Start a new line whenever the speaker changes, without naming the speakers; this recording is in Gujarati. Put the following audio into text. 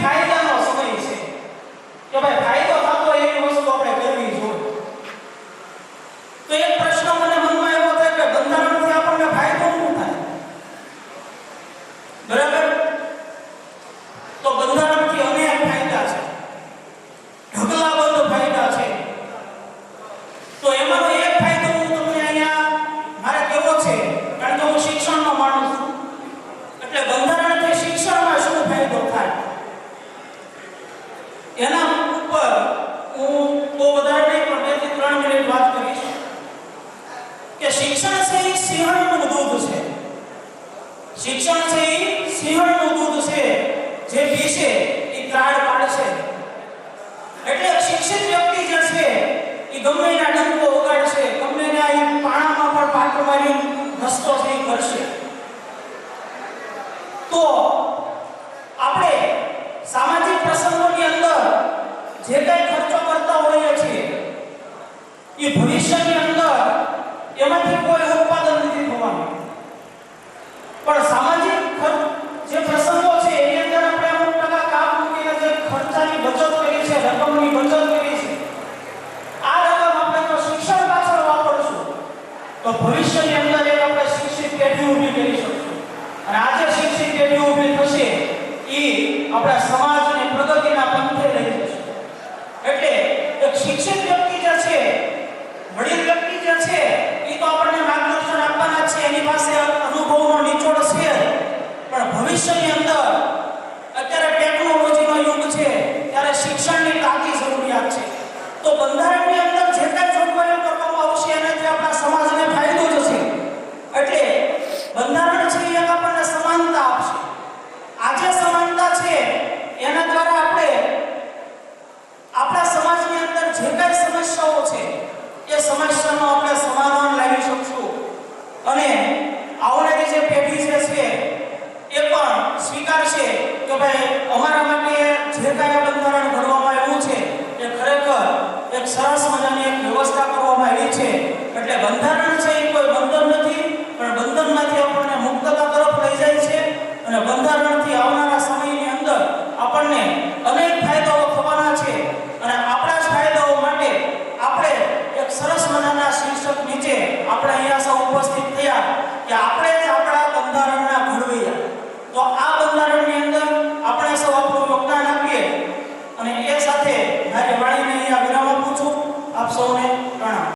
ફાયદાનો સમય છે. કે ભાઈ, ફાયદો થતો હોય એવી વસ્તુ આપણે કરવી જોઈએ. તો એક પ્રશ્ન મને મનમાં એવો થાય કે બંધારણથી આપણને ફાયદો શું થાય? બરાબર? તો બંધારણથી અનેક ફાયદા છે. ઢગલાબંધ ફાયદા છે. તો એમાંનો એક ફાયદો હું તમને અહીંયા મારે કેવો છે? કારણ કે હું શિક્ષણનો માણસ છું. એટલે બંધારણથી એના ઉપર હું બહુ વધારે નહીં, પણ બેથી ત્રણ મિનિટ વાત કરીશ. કે શિક્ષણ છે એ સિંહણનું દૂધ છે. શિક્ષણ છે એ સિંહણનું દૂધ છે, જે પીશે એ ત્રાડ પાડશે એટલે શિક્ષિત વ્યક્તિ જે છે, એ ગમે એના ડંકો વગાડશે ગમે એના એ પાણામાં પણ પાત્ર મારી રસ્તો છે એ કરશે તો આપણે સામાજિક પ્રસંગોની અંદર જે કંઈ ખર્ચો કરતા હોઈએ છીએ એ ભવિષ્યની અંદર એમાંથી કોઈ ઉત્પાદન નથી થવાનું પણ સામાજિક ખર્ચ જે પ્રસંગો છે એની અંદર આપણે અમુક ટકા કામ મૂકીને જે ખર્ચાની બચત કરી છે રકમની બચત કરી છે આ રકમ આપણે જો શિક્ષણ પાછળ વાપરશું તો ભવિષ્યની અંદર એક આપણે શિક્ષિત પેઢી ઊભી કરી શકશું અને આજે શિક્ષિત પેઢી ઊભી થશે એ આપણા સમાજને પ્રગતિના પંથે લઈ જશે એટલે એક શિક્ષિત વ્યક્તિ જે છે, વડીલ વ્યક્તિ જે છે, એ તો આપણને માર્ગદર્શન આપવાના છે, એની પાસે અનુભવનો નિચોડ છે પણ ભવિષ્યની અંદર અત્યારે ટેકનોલોજીનો યુગ છે ત્યારે શિક્ષણની તાકી જરૂરિયાત છે તો બંધારણની અંદર જે કાંઈ જોગવાઈઓ કરવામાં આવશે એનાથી આપણા સમાજને ફાયદો જ છે એટલે બંધારણ છે એ એક આપણને સમાનતા આપશે આ જે સમાનતા છે એના દ્વારા આપણે આપણા સમાજની અંદર જે કાંઈ સમસ્યાઓ છે એ સમસ્યાનો આપણે સમાધાન લાવી શકશું અને આવનારી જે પેઢી જે છે એ પણ સ્વીકારશે કે ભાઈ અમારા માટે જે કાંઈ બંધારણ ઘડવામાં આવ્યું છે એ ખરેખર એક સરસ મજાની એક વ્યવસ્થા કરવામાં આવી છે. એટલે બંધારણ છે એ કોઈ બંધન